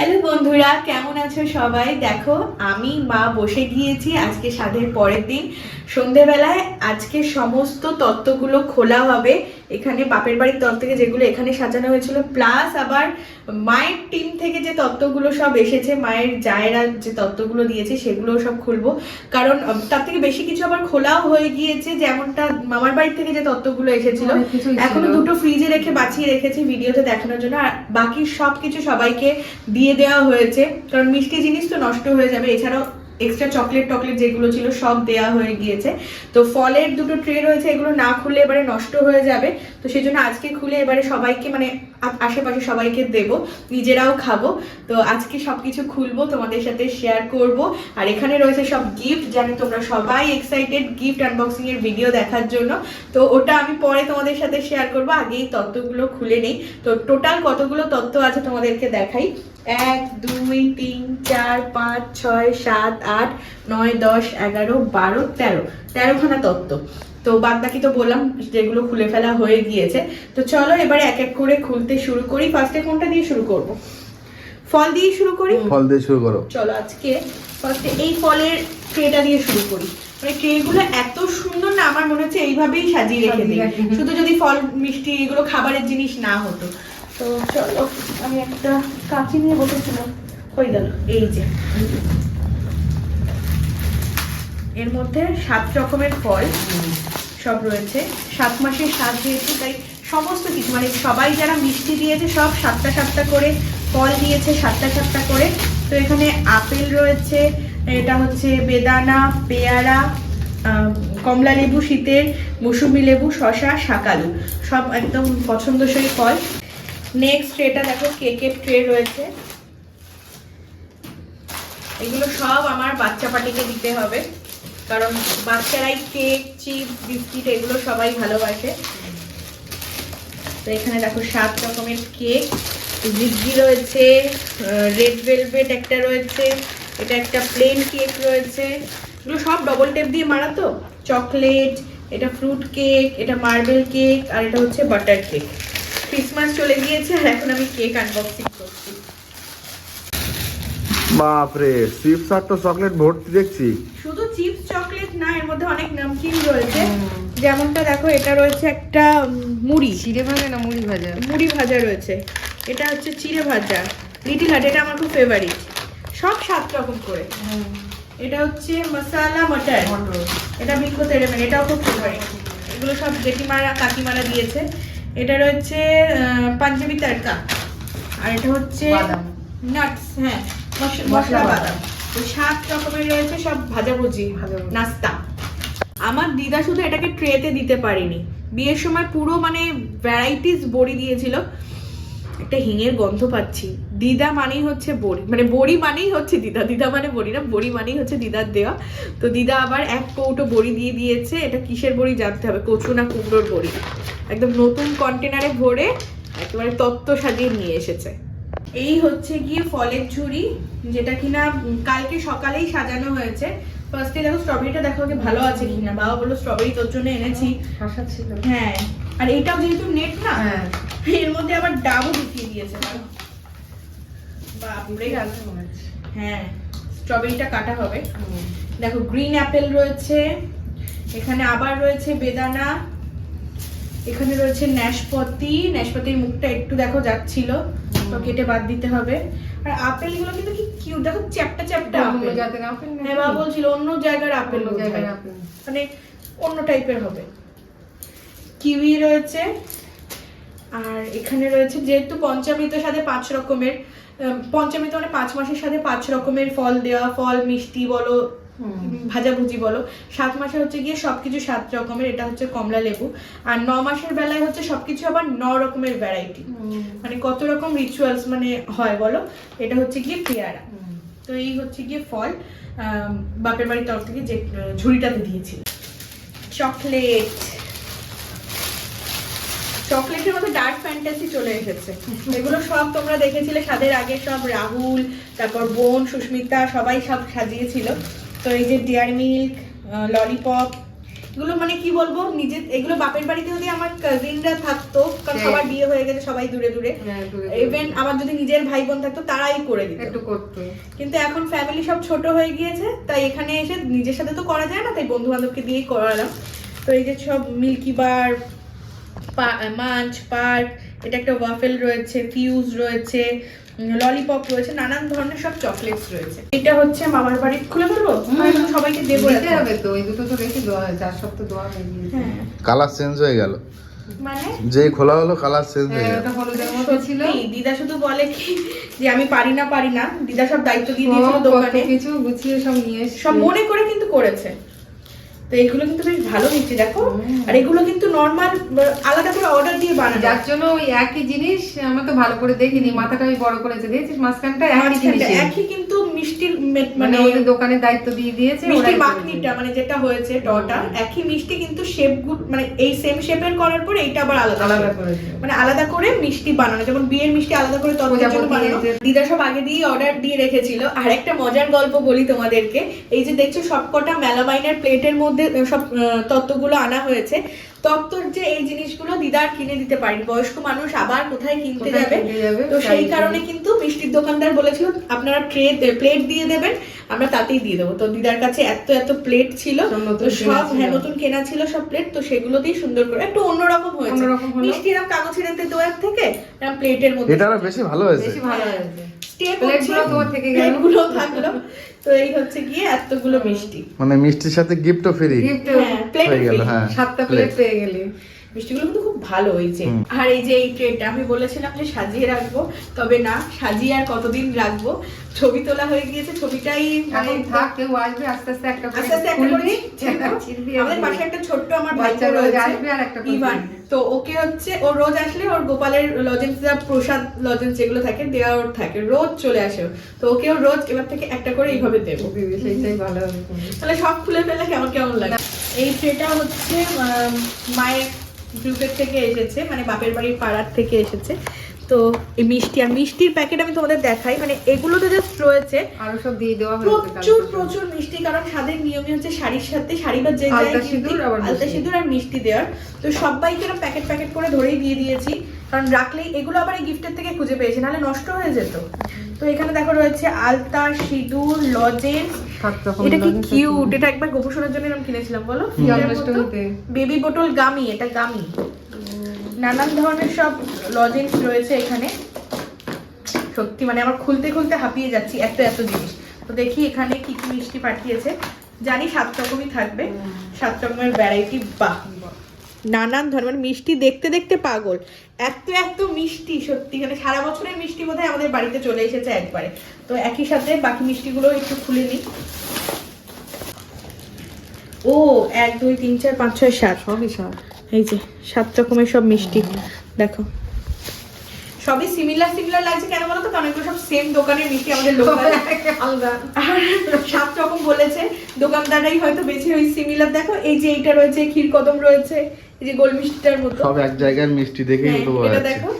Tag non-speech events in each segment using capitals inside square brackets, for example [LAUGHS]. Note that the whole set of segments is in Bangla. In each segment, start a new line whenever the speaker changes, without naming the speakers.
হ্যালো বন্ধুরা কেমন আছো সবাই দেখো আমি মা বসে গিয়েছি আজকে সাধের পরের দিন সন্ধেবেলায় আজকে সমস্ত তত্ত্বগুলো খোলা হবে এখানে বাপের বাড়ির তত্ত্ব থেকে যেগুলো এখানে সাজানো হয়েছিল প্লাস আবার মায়ের টিম থেকে যে তত্ত্বগুলো সব এসেছে মায়ের জায়েরা যে তত্ত্বগুলো দিয়েছে সেগুলো সব খুলবো কারণ তার থেকে বেশি কিছু আবার খোলাও হয়ে গিয়েছে যেমনটা মামার বাড়ি থেকে যে তত্ত্বগুলো এসেছিল এখনো দুটো ফ্রিজে রেখে বাঁচিয়ে রেখেছি ভিডিওতে দেখানোর জন্য আর বাকি সব কিছু সবাইকে দিয়ে দেওয়া হয়েছে কারণ মিষ্টি জিনিস তো নষ্ট হয়ে যাবে এছাড়াও এক্সট্রা চকলেট টকলেট যেগুলো ছিল সব দেয়া হয়ে গিয়েছে তো ফলের দুটো ট্রে রয়েছে এগুলো না খুলে এবারে নষ্ট হয়ে যাবে তো সেই জন্য আজকে খুলে এবারে সবাইকে মানে আশেপাশে সবাইকে দেব নিজেরাও খাবো তো আজকে সব কিছু খুলবো তোমাদের সাথে শেয়ার করব আর এখানে রয়েছে সব গিফট জানি তোমরা সবাই এক্সাইটেড গিফট আনবক্সিং এর ভিডিও দেখার জন্য তো ওটা আমি পরে তোমাদের সাথে শেয়ার করব আগেই তত্ত্বগুলো খুলে নেই তো টোটাল কতগুলো তত্ত্ব আছে তোমাদেরকে দেখাই এক দুই তিন চার পাঁচ ছয় সাত আট নয় দশ এগারো বারো তেরো তেরোখানা তত্ত্ব তো বাদবাকি তো বললাম যেগুলো খুলে ফেলা হয়ে গিয়েছে তো চলো এবারে এক এক করে খুলতে শুরু করি ফার্স্টে কোনটা দিয়ে শুরু করব ফল দিয়ে শুরু করি
ফল দিয়ে শুরু করো
চলো আজকে ফার্স্টে এই ফলের ট্রেটা দিয়ে শুরু করি মানে ট্রেগুলো এত সুন্দর না আমার মনে হচ্ছে এইভাবেই সাজিয়ে রেখে দিই শুধু যদি ফল মিষ্টি এগুলো খাবারের জিনিস না হতো তো চলো আমি একটা কাঁচি নিয়ে বসেছিলাম হয়ে গেল এই যে এর মধ্যে সাত রকমের ফল সব রয়েছে সাত তাই সমস্ত কিছু মানে সবাই যারা মিষ্টি দিয়েছে সব সাতটা সাতটা করে ফল দিয়েছে সাতটা সাতটা করে তো এখানে আপেল রয়েছে এটা হচ্ছে বেদানা পেয়ারা কমলা লেবু শীতের মৌসুমি লেবু শশা শাকালু সব একদম পছন্দসই ফল নেক্সট এটা দেখো কেকের ট্রে রয়েছে এগুলো সব আমার বাচ্চা পার্টিকে দিতে হবে কারণ বাচ্চারাই কেক চিপস বিস্কিট এগুলো সবাই ভালোবাসে তো এখানে দেখো সাত রকমের কেক জিগি রয়েছে রেড ভেলভেট একটা রয়েছে এটা একটা প্লেন কেক রয়েছে এগুলো সব ডবল টেপ দিয়ে মারা তো চকলেট এটা ফ্রুট কেক এটা মার্বেল কেক আর এটা হচ্ছে বাটার কেক ক্রিসমাস চলে গিয়েছে আর এখন আমি কেক আনবক্সিং করছি
বাপরে চিপস আর তো চকলেট ভর্তি দেখছি
শুধু চিপস চকলেট না এর মধ্যে অনেক নামকিন রয়েছে যেমনটা দেখো এটা রয়েছে একটা মুড়ি
চিড়ে ভাজা না মুড়ি ভাজা
মুড়ি ভাজা রয়েছে এটা হচ্ছে চিড়ে ভাজা লিটিল হাট এটা আমার খুব ফেভারিট সব সাত রকম করে এটা হচ্ছে মশালা মটর এটা মিক্স তেড়ে মানে এটাও খুব ফেভারিট এগুলো সব জেঠিমারা কাকিমারা দিয়েছে এটা রয়েছে পাঞ্জাবি তারকা আর এটা হচ্ছে নাটস
হ্যাঁ মশলা বাদাম
সাত রকমের রয়েছে সব ভাজাভুজি নাস্তা আমার দিদা শুধু এটাকে ট্রেতে দিতে পারেনি বিয়ের সময় পুরো মানে ভ্যারাইটিস বড়ি দিয়েছিল একটা হিঙের গন্ধ পাচ্ছি দিদা মানেই হচ্ছে বড়ি মানে বড়ি মানেই হচ্ছে দিদা দিদা মানে বড়ি না বড়ি মানেই হচ্ছে দিদার দেওয়া তো দিদা আবার এক কৌটো বড়ি দিয়ে দিয়েছে এটা কিসের বড়ি জানতে হবে কচু না কুমড়োর বড়ি একদম নতুন কন্টেনারে ভরে একেবারে তত্ত্ব সাজিয়ে নিয়ে এসেছে এই হচ্ছে গিয়ে ফলের ঝুড়ি যেটা কিনা কালকে সকালেই সাজানো হয়েছে ফার্স্টে দেখো স্ট্রবেরিটা দেখো যে ভালো আছে কিনা বাবা বললো স্ট্রবেরি তোর জন্য এনেছি হ্যাঁ, হ্যাঁ আর এটাও যেহেতু নেট না হ্যাঁ এর মধ্যে আবার ডাবও ঢুকিয়ে দিয়েছে ভালো বাপরে হ্যাঁ স্ট্রবেরিটা কাটা হবে দেখো গ্রিন অ্যাপেল রয়েছে এখানে আবার রয়েছে বেদানা এখানে রয়েছে ন্যাশপতি ন্যাশপতির মুখটা একটু দেখো যাচ্ছিল তো কেটে বাদ দিতে হবে আর আপেল গুলো কিন্তু কি কিউট দেখো চ্যাপটা চ্যাপটা আপেল হ্যাঁ মা বলছিল অন্য জায়গার আপেল মানে অন্য টাইপের হবে কিউই রয়েছে আর এখানে রয়েছে যেহেতু পঞ্চামৃতের সাথে পাঁচ রকমের পঞ্চামৃত মানে পাঁচ মাসের সাথে পাঁচ রকমের ফল দেওয়া ফল মিষ্টি বলো ভাজাভুজি বলো সাত মাসে হচ্ছে গিয়ে সবকিছু সাত রকমের এটা হচ্ছে কমলা লেবু আর ন মাসের বেলায় হচ্ছে সবকিছু আবার ন রকমের ভ্যারাইটি মানে কত রকম রিচুয়ালস মানে হয় বলো এটা হচ্ছে গিয়ে পেয়ারা তো এই হচ্ছে গিয়ে ফল বাপের বাড়ির তরফ থেকে যে ঝুড়িটাতে দিয়েছিল চকলেট চকলেটের মধ্যে ডার্ক ফ্যান্টাসি চলে এসেছে এগুলো সব তোমরা দেখেছিলে সাদের আগে সব রাহুল তারপর বোন সুস্মিতা সবাই সব সাজিয়েছিল তো এই যে ডিয়ার মিল্ক ললিপপ এগুলো মানে কি বলবো নিজের এগুলো বাপের বাড়িতে যদি আমার কাজিনরা থাকতো কারণ হ্যাঁ। সবার বিয়ে হয়ে গেছে সবাই দূরে দূরে ইভেন হ্যাঁ, আমার যদি নিজের ভাই বোন থাকতো তারাই করে দিত একটু করতো কিন্তু এখন ফ্যামিলি সব ছোট হয়ে গিয়েছে তাই এখানে এসে নিজের সাথে তো করা যায় না তাই বন্ধু বান্ধবকে দিয়েই করালাম তো এই যে সব মিল্কি বার মাঞ্চ পার্ক এটা একটা ওয়াফেল রয়েছে ফিউজ রয়েছে ললিপপ রয়েছে নানান ধরনের সব চকলেটস রয়েছে এটা হচ্ছে মামার বাড়ির খুলে বলবো সবাইকে দেবো
দিতে হবে তো এই দুটো তো রেখে দেওয়া হয়েছে আর সব তো দেওয়া হয়নি হ্যাঁ।
কালার চেঞ্জ হয়ে গেল মানে? যে খোলা হলো কালার চেঞ্জ
হয়ে হ্যাঁ, গেল ছিল
দিদা শুধু বলে কি যে আমি পারি না পারি না দিদা সব দায়িত্ব দিয়ে দিয়েছিল
দোকানে কিছু গুছিয়ে সব নিয়ে
সব মনে করে কিন্তু করেছে তো এগুলো কিন্তু বেশ ভালো হয়েছে দেখো আর এগুলো কিন্তু নর্মাল আলাদা করে অর্ডার দিয়ে বানানো
যার জন্য ওই একই জিনিস আমরা তো ভালো করে দেখিনি মাথাটা আমি বড় করেছে দিয়েছিস মাঝখানটা একই জিনিস
একই কিন্তু মিষ্টির মানে, মানে ওদের
দোকানের দায়িত্ব দিয়ে দিয়েছে
মিষ্টির মাখনিটা মানে যেটা হয়েছে ডটা একই মিষ্টি কিন্তু শেপ গুড় মানে এই সেম শেপের করার পর এইটা আবার আলাদা আলাদা করে মানে আলাদা করে মিষ্টি বানানো যেমন বিয়ের মিষ্টি আলাদা করে তরকারির জন্য বানানো দিদা সব আগে দিয়ে অর্ডার দিয়ে রেখেছিল আর একটা মজার গল্প বলি তোমাদেরকে এই যে দেখছো সবকটা মেলামাইনের প্লেটের মধ্যে মধ্যে সব তত্ত্বগুলো আনা হয়েছে তত্ত্বর যে এই জিনিসগুলো দিদার কিনে দিতে পারেন বয়স্ক মানুষ আবার কোথায় কিনতে যাবে তো সেই কারণে কিন্তু মিষ্টির দোকানদার বলেছিল আপনারা ট্রে প্লেট দিয়ে দেবেন আমরা তাতেই দিয়ে দেবো তো দিদার কাছে এত এত প্লেট ছিল সব হ্যাঁ নতুন কেনা ছিল সব প্লেট তো সেগুলো দিয়ে সুন্দর করে একটু অন্যরকম হয়েছে মিষ্টি এরকম কাগজ ছিঁড়ে দেওয়ার থেকে প্লেটের মধ্যে
বেশি ভালো হয়েছে
বেশি ভালো হয়েছে
তো এই হচ্ছে গিয়ে এতগুলো মিষ্টি
মানে মিষ্টির সাথে গিফটও ফ্রি
গিফট হয়ে গেল হ্যাঁ সাতটা প্লেট পেয়ে গেলি মিষ্টিগুলো কিন্তু খুব ভালো হয়েছে আর এই যে এই ট্রেনটা আমি বলেছিলাম যে সাজিয়ে রাখবো তবে না সাজিয়ে আর কতদিন রাখবো ছবি তোলা হয়ে গিয়েছে ছবিটাই
মানে থাক কেউ আসবে আস্তে আস্তে একটা
আস্তে আস্তে একটা করে আমাদের পাশে একটা ছোট্ট আমার বাচ্চা
রোজ আসবে আর একটা
ইভান তো ওকে হচ্ছে ও রোজ আসলে ওর গোপালের লজেন্স যা প্রসাদ লজেন্স যেগুলো থাকে দেওয়া ওর থাকে রোজ চলে আসে তো ও রোজ এবার থেকে একটা করে এইভাবে দেবো তাহলে সব খুলে ফেলে কেমন কেমন লাগে এই ট্রেটা হচ্ছে মায়ের ব্রুকেট থেকে এসেছে মানে বাপের বাড়ির পাড়ার থেকে এসেছে তো এই মিষ্টি আর মিষ্টির প্যাকেট আমি তোমাদের দেখাই মানে এগুলো তো জাস্ট রয়েছে
আরো সব দিয়ে দেওয়া
হয়েছে প্রচুর প্রচুর মিষ্টি কারণ সাদের নিয়মই হচ্ছে শাড়ির সাথে শাড়ি বা যে আলতা সিঁদুর আর মিষ্টি দেওয়ার তো সবাইকে আমি প্যাকেট প্যাকেট করে ধরেই দিয়ে দিয়েছি কারণ রাখলেই এগুলো আবার এই গিফটের থেকে খুঁজে পেয়েছি নাহলে নষ্ট হয়ে যেত তো এখানে দেখো রয়েছে আলতা সিঁদুর এটা কি কিউট এটা একবার জন্য কিনেছিলাম বলো বেবি বোটল গামি এটা গামি নানান ধরনের সব লজেন্স রয়েছে এখানে সত্যি মানে আমার খুলতে খুলতে হাঁপিয়ে যাচ্ছি এত এত জিনিস তো দেখি এখানে কি কি মিষ্টি পাঠিয়েছে জানি সাত রকমই থাকবে সাত রকমের ভ্যারাইটি বা নানান ধরনের মানে মিষ্টি দেখতে দেখতে পাগল এত এত মিষ্টি সত্যি মানে সারা বছরের মিষ্টি বোধ আমাদের বাড়িতে চলে এসেছে একবারে তো একই সাথে বাকি মিষ্টিগুলো একটু খুলে নিই ও এক দুই তিন চার পাঁচ ছয় সাত সবই সাত এই যে সাত রকমের সব মিষ্টি দেখো সবই সিমিলার সিমিলার লাগছে কেন বলো তো কারণ এগুলো সব সেম দোকানের মিষ্টি আমাদের লোকাল আলাদা সাত রকম বলেছে দোকানদারাই হয়তো বেশি ওই সিমিলার দেখো এই যে এইটা রয়েছে ক্ষীর কদম রয়েছে এই যে গোল মিষ্টিটার মতো
সব এক জায়গার মিষ্টি দেখেই
হ্যাঁ, তো বোঝা যাচ্ছে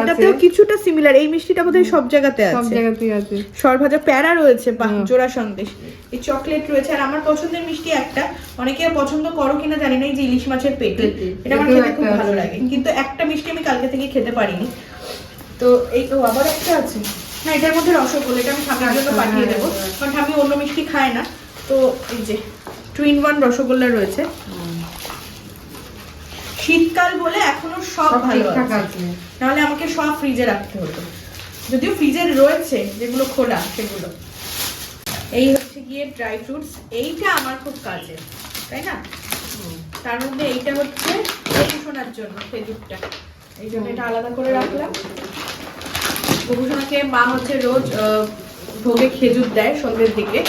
এটাতেও কিছুটা সিমিলার এই মিষ্টিটা বোধহয় সব জায়গাতে আছে সব
জায়গাতেই আছে
সরভাজা প্যারা রয়েছে জোড়া সন্দেশ এই চকলেট রয়েছে আর আমার পছন্দের মিষ্টি একটা অনেকে পছন্দ করো কিনা জানি না এই যে ইলিশ মাছের পেটে এটা আমার খেতে খুব ভালো লাগে কিন্তু একটা মিষ্টি আমি কালকে থেকে খেতে পারিনি তো এই তো আবার একটা আছে না এটার মধ্যে রসগোল্লা এটা আমি ঠাকুরের জন্য আচ্ছা, পাঠিয়ে হ্যাঁ, দেবো হ্যাঁ। কারণ আমি অন্য মিষ্টি খাই না তো এই যে টু ইন ওয়ান রসগোল্লা রয়েছে শীতকাল বলে এখনো সব ভালো আছে নাহলে আমাকে সব ফ্রিজে রাখতে হতো যদিও রয়েছে যেগুলো খোলা সেগুলো এই হচ্ছে গিয়ে ড্রাই ফ্রুটস এইটা আমার খুব কাজে তাই না তার মধ্যে এইটা হচ্ছে জন্য খেজুরটা এই জন্য এটা আলাদা করে রাখলাম গবুষণাকে মা হচ্ছে রোজ ভোগে খেজুর দেয় সন্ধ্যের দিকে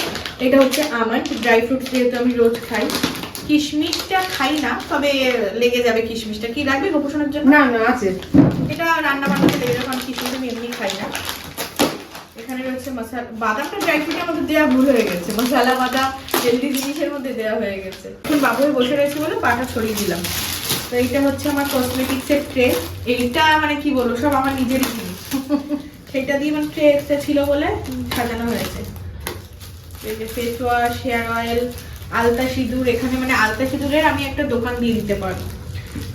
এটা হচ্ছে আমার ড্রাই ফ্রুটস যেহেতু আমি রোজ খাই কিশমিশটা খাই না তবে লেগে যাবে কিশমিশটা কি লাগবে গোপোষণের জন্য না না আছে এটা রান্না বান্নাতে লেগে যাবে কিশমিশ আমি এমনি খাই না এখানে রয়েছে মশলা বাদামটা ড্রাই ফ্রুটের মধ্যে দেওয়া ভুল হয়ে গেছে মশালা বাদাম হেলদি জিনিসের মধ্যে দেওয়া হয়ে গেছে এখন বাবু বসে রয়েছে বলে পাটা ছড়িয়ে দিলাম তো এইটা হচ্ছে আমার কসমেটিক্সের ট্রে এইটা মানে কি বলবো সব আমার নিজেরই জিনিস [LAUGHS] সেটা দিয়ে মানে ট্রে এক্সট্রা ছিল বলে সাজানো হয়েছে ফেস ওয়াশ হেয়ার অয়েল আলতা সিঁদুর এখানে মানে আলতা সিঁদুরের আমি একটা দোকান দিয়ে দিতে পারবো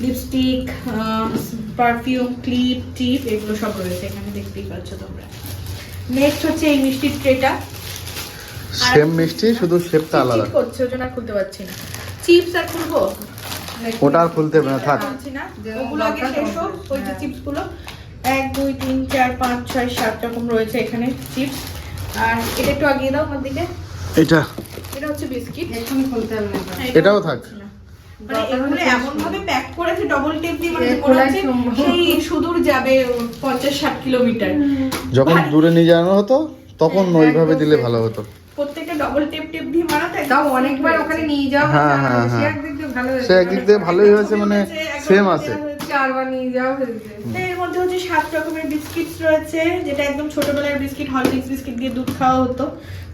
লিপস্টিক পারফিউম ক্লিপ টিপ এগুলো সব রয়েছে এখানে দেখতেই পাচ্ছ তোমরা নেক্সট হচ্ছে এই মিষ্টির ট্রেটা
সেম মিষ্টি শুধু শেপটা আলাদা
করছে ওজন আর খুলতে পারছি না চিপস আর খুলবো
ওটা আর খুলতে না থাক
ওগুলো আগে শেষ হোক ওই যে চিপসগুলো হ্যাঁ। এক দুই তিন চার পাঁচ ছয় সাত রকম রয়েছে এখানে চিপস আর এটা একটু আগিয়ে দাও দিকে এটা এটা হচ্ছে বিস্কিট এটাও থাক প্যাক করেছে ডবল সুদূর যাবে কিলোমিটার
যখন দূরে নিয়ে যাওয়া হতো তখন হ্যাঁ, ওইভাবে দিলে ভালো হতো
ডবল টেপ মারা
তাও অনেকবার ওখানে নিয়ে যাওয়া
হ্যাঁ হ্যাঁ সে
হ্যাঁ। একদিক দিয়ে ভালোই হয়েছে মানে সেম আছে হ্যাঁ,
যেটা একদম ছোটবেলার বিস্কিট হরলিক্স বিস্কিট দিয়ে দুধ খাওয়া হতো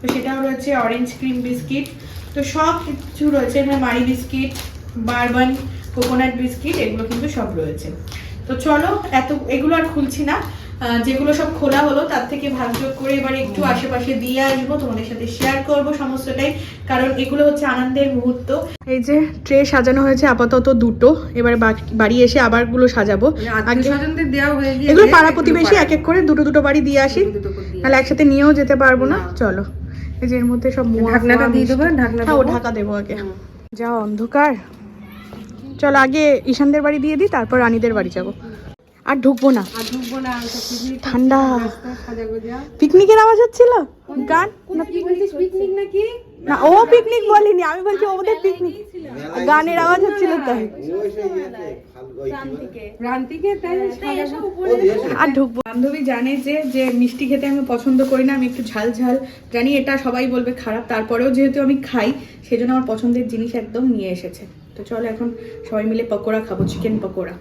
তো সেটাও রয়েছে অরেঞ্জ ক্রিম বিস্কিট তো সব কিছু রয়েছে এখানে বিস্কিট বারবান কোকোনাট বিস্কিট এগুলো কিন্তু সব রয়েছে তো চলো এত এগুলো আর খুলছি না যেগুলো সব খোলা হলো তার থেকে ভাগযোগ করে এবার একটু আশেপাশে দিয়ে আসবো তোমাদের সাথে শেয়ার করব সমস্তটাই কারণ এগুলো হচ্ছে আনন্দের মুহূর্ত এই যে ট্রে সাজানো হয়েছে আপাতত দুটো এবার বাড়ি এসে আবার গুলো সাজাবো মানে এগুলো পাড়া প্রতিবেশী এক এক করে দুটো দুটো বাড়ি দিয়ে আসি তাহলে একসাথে নিয়েও যেতে পারবো না চলো এই যে এর মধ্যে সব
ঢাকনাটা দিয়ে দেবো
ঢাকনা হ্যাঁ, ঢাকা দেবো আগে যা অন্ধকার চলো আগে ঈশানদের বাড়ি দিয়ে দিই তারপর রানীদের বাড়ি যাবো আর ঢুকবো না ঠান্ডা পিকনিকের আওয়াজ হচ্ছিল গান না ও পিকনিক বলিনি আমি বলছি ওদের পিকনিক গানের আওয়াজ হচ্ছিল তাই হ্যাঁ, আর ঢুকবো বান্ধবী জানে যে যে মিষ্টি খেতে আমি পছন্দ করি না আমি একটু ঝাল ঝাল জানি এটা সবাই বলবে খারাপ তারপরেও যেহেতু আমি খাই সেজন্য আমার পছন্দের জিনিস একদম নিয়ে এসেছে তো চলো এখন সবাই মিলে পকোড়া খাবো চিকেন পকোড়া